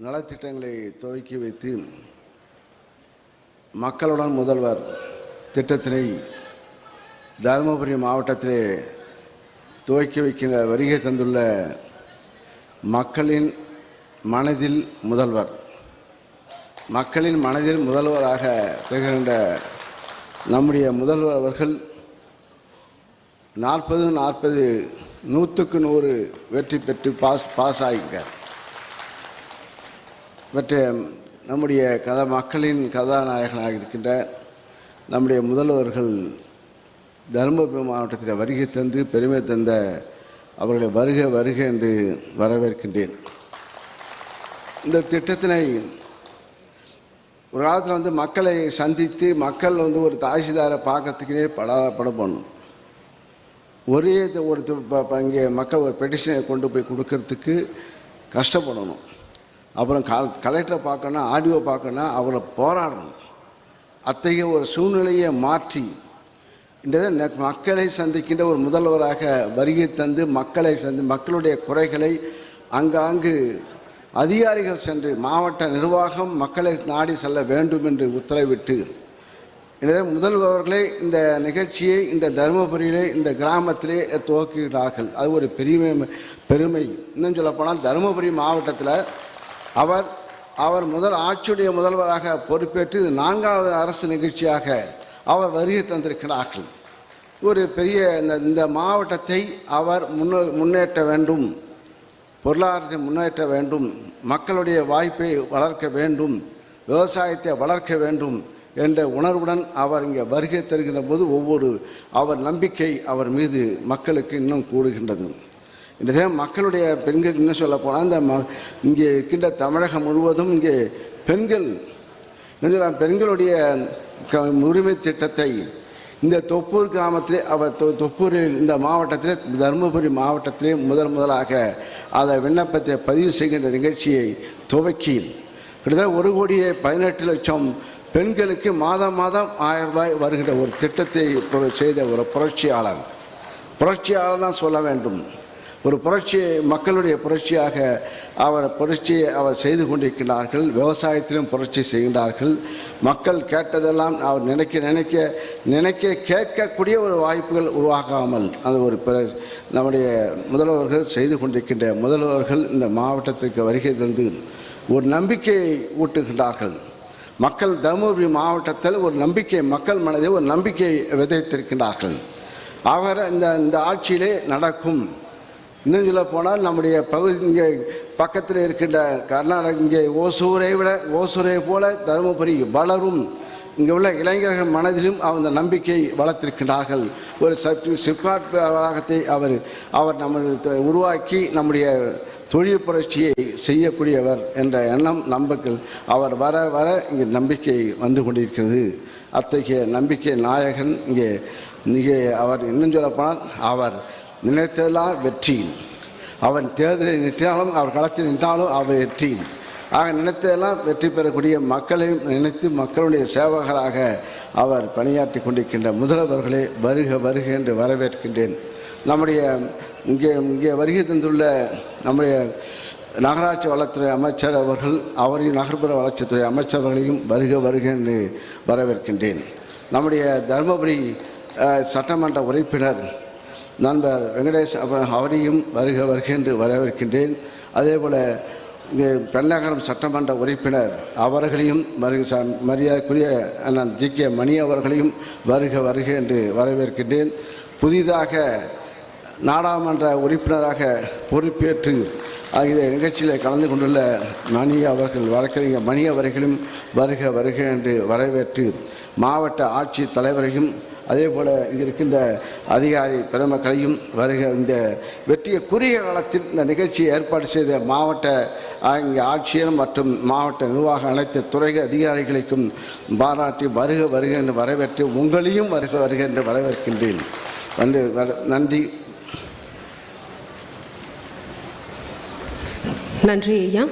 நலத்திட்டங்களை துவக்கி வைத்து மக்களுடன் முதல்வர் திட்டத்தினை தருமபுரி மாவட்டத்திலே துவக்கி வைக்கின்ற வருகை தந்துள்ள மக்களின் மனதில் முதல்வர் மக்களின் மனதில் முதல்வராக திகழ்கின்ற நம்முடைய முதல்வர் அவர்கள் நாற்பது நாற்பது நூற்றுக்கு நூறு வெற்றி பெற்று பாஸ் பாஸ் ஆகிறார் மற்ற நம்முடைய கதா மக்களின் கதாநாயகனாக இருக்கின்ற நம்முடைய முதல்வர்கள் தருமபுரி மாவட்டத்தில் வருகை தந்து பெருமை தந்த அவர்களை வருக வருக என்று வரவேற்கின்றேன். இந்த திட்டத்தினை ஒரு காலத்தில் வந்து மக்களை சந்தித்து மக்கள் வந்து ஒரு தாசிதாரை பார்க்கறதுக்குனே படா படம் பண்ணும் ஒரே ஒரு இங்கே மக்கள் ஒரு பெட்டிஷனை கொண்டு போய் கொடுக்கறதுக்கு கஷ்டப்படணும். அப்புறம் கல கலெக்டரை பார்க்கணும் ஆடியோ பார்க்கணும் அவரை போராடணும். அத்தகைய ஒரு சூழ்நிலையை மாற்றி இந்த மக்களை சந்திக்கின்ற ஒரு முதல்வராக வருகை தந்து மக்களை சந்தி மக்களுடைய குறைகளை அங்காங்கு அதிகாரிகள் சென்று மாவட்ட நிர்வாகம் மக்களை நாடி செல்ல வேண்டும் என்று உத்தரவிட்டு எனவே முதல்வர்களே இந்த நிகழ்ச்சியை இந்த தருமபுரியிலே இந்த கிராமத்திலே துவக்குகிறார்கள். அது ஒரு பெருமை பெருமை. இன்னும் சொல்லப்போனால் தருமபுரி மாவட்டத்தில் அவர் அவர் முதல் ஆட்சியுடைய முதல்வராக பொறுப்பேற்று இது நான்காவது அரசு நிகழ்ச்சியாக அவர் வருகை தந்திருக்கிறார்கள். ஒரு பெரிய இந்த இந்த மாவட்டத்தை அவர் முன்னே முன்னேற்ற வேண்டும் பொருளாதாரத்தை முன்னேற்ற வேண்டும் மக்களுடைய வாய்ப்பை வளர்க்க வேண்டும் விவசாயத்தை வளர்க்க வேண்டும் என்ற உணர்வுடன் அவர் இங்கே வருகை தருகின்ற போது ஒவ்வொரு அவர் நம்பிக்கை அவர் மீது மக்களுக்கு இன்னும் கூடுகின்றது. இன்றைய மக்களுடைய பெண்கள் இன்னும் சொல்ல போனால் இந்த ம இங்கே இருக்கின்ற தமிழகம் முழுவதும் இங்கே பெண்கள் என்ன சொல்ல, பெண்களுடைய க உரிமை திட்டத்தை இந்த தொப்பூர் கிராமத்திலே அவர் தொ தொப்பூரில் இந்த மாவட்டத்திலே தருமபுரி மாவட்டத்திலே முதல் முதலாக அதை விண்ணப்பத்தை பதிவு செய்கின்ற நிகழ்ச்சியை துவக்கி கிட்டத்தட்ட ஒரு கோடியே பதினெட்டு லட்சம் பெண்களுக்கு மாதம் மாதம் ஆயிரம் ரூபாய் வருகின்ற ஒரு திட்டத்தை செய்த ஒரு புரட்சியாளர். புரட்சியாளர் தான் சொல்ல வேண்டும். ஒரு புரட்சி மக்களுடைய புரட்சியாக அவர் புரட்சியை அவர் செய்து கொண்டிருக்கிறார்கள் விவசாயத்திலும் புரட்சி செய்கின்றார்கள் மக்கள் கேட்டதெல்லாம் அவர் நினைக்க நினைக்க நினைக்க கேட்கக்கூடிய ஒரு வாய்ப்புகள் உருவாகாமல் அந்த ஒரு பிற நம்முடைய முதல்வர்கள் செய்து கொண்டிருக்கின்ற முதல்வர்கள் இந்த மாவட்டத்திற்கு வருகை தந்து ஒரு நம்பிக்கையை ஊட்டுகின்றார்கள். மக்கள் தருமபுரி மாவட்டத்தில் ஒரு நம்பிக்கை மக்கள் மனதில் ஒரு நம்பிக்கை விதைத்திருக்கின்றார்கள். அவர் இந்த இந்த ஆட்சியிலே நடக்கும் இன்னும் சொல்ல போனால் நம்முடைய பகுதி இங்கே பக்கத்தில் இருக்கின்ற கர்நாடக இங்கே ஓசூரை விட ஓசூரை போல தருமபுரி வளரும். இங்கே உள்ள இளைஞர்கள் மனதிலும் அந்த நம்பிக்கை வளர்த்திருக்கிறார்கள் ஒரு சற்று சிப்காட் வளாகத்தை அவர் அவர் நம்ம உருவாக்கி நம்முடைய தொழில் புரட்சியை செய்யக்கூடியவர் என்ற எண்ணம் நம்பக்கள் அவர் வர வர இங்கே நம்பிக்கை வந்து கொண்டிருக்கிறது. அத்தகைய நம்பிக்கை நாயகன் இங்கே இங்கே அவர் இன்னும் சொல்லப்போனால் அவர் நினைத்ததெல்லாம் வெற்றி அவன் தேர்தலில் நின்றாலும் அவர் களத்தில் நின்றாலும் அவர் வெற்றி ஆக நினைத்ததெல்லாம் வெற்றி பெறக்கூடிய மக்களையும் நினைத்து மக்களுடைய சேவகராக அவர் பணியாற்றி கொண்டிருக்கின்ற முதல்வர்களே வருக வருக என்று வரவேற்கின்றேன். நம்முடைய இங்கே இங்கே வருகை தந்துள்ள நம்முடைய நகராட்சி வளத்துறை அமைச்சர் அவர்கள் அவரையும் நகர்ப்புற வளர்ச்சித்துறை அமைச்சர்களையும் வருக வருக என்று வரவேற்கின்றேன். நம்முடைய தருமபுரி சட்டமன்ற உறுப்பினர் நண்பர் வெங்கடேஷ் அவ- அவரையும் வருக வருக என்று வரவேற்கின்றேன். அதே போல் இங்கே பெண்ணகரம் சட்டமன்ற உறுப்பினர் அவர்களையும் வருக மரியாதைக்குரிய அண்ணன் ஜி. கே. மணி அவர்களையும் வருக வருக என்று வரவேற்கின்றேன். புதிதாக நாடாளுமன்ற உறுப்பினராக பொறுப்பேற்று ஆகிய நிகழ்ச்சியில் கலந்து கொண்டுள்ள மணி அவர்கள் வழக்கறிஞர் மணி அவர்களும் வருக வருக என்று வரவேற்று மாவட்ட ஆட்சி தலைவரையும் அதே போல் இங்கே இருக்கின்ற அதிகாரி பெருமக்களையும் வருக இந்த வெற்றிய குறுகிய காலத்தில் இந்த நிகழ்ச்சியை ஏற்பாடு செய்த மாவட்ட இங்கே ஆட்சியர் மற்றும் மாவட்ட நிர்வாக அனைத்து துறை அதிகாரிகளுக்கும் பாராட்டி வருக வருக என்று வரவேற்று உங்களையும் வருக வருக என்று வரவேற்கின்றேன். நன்றி வர- நன்றி. நன்றி ஐயா.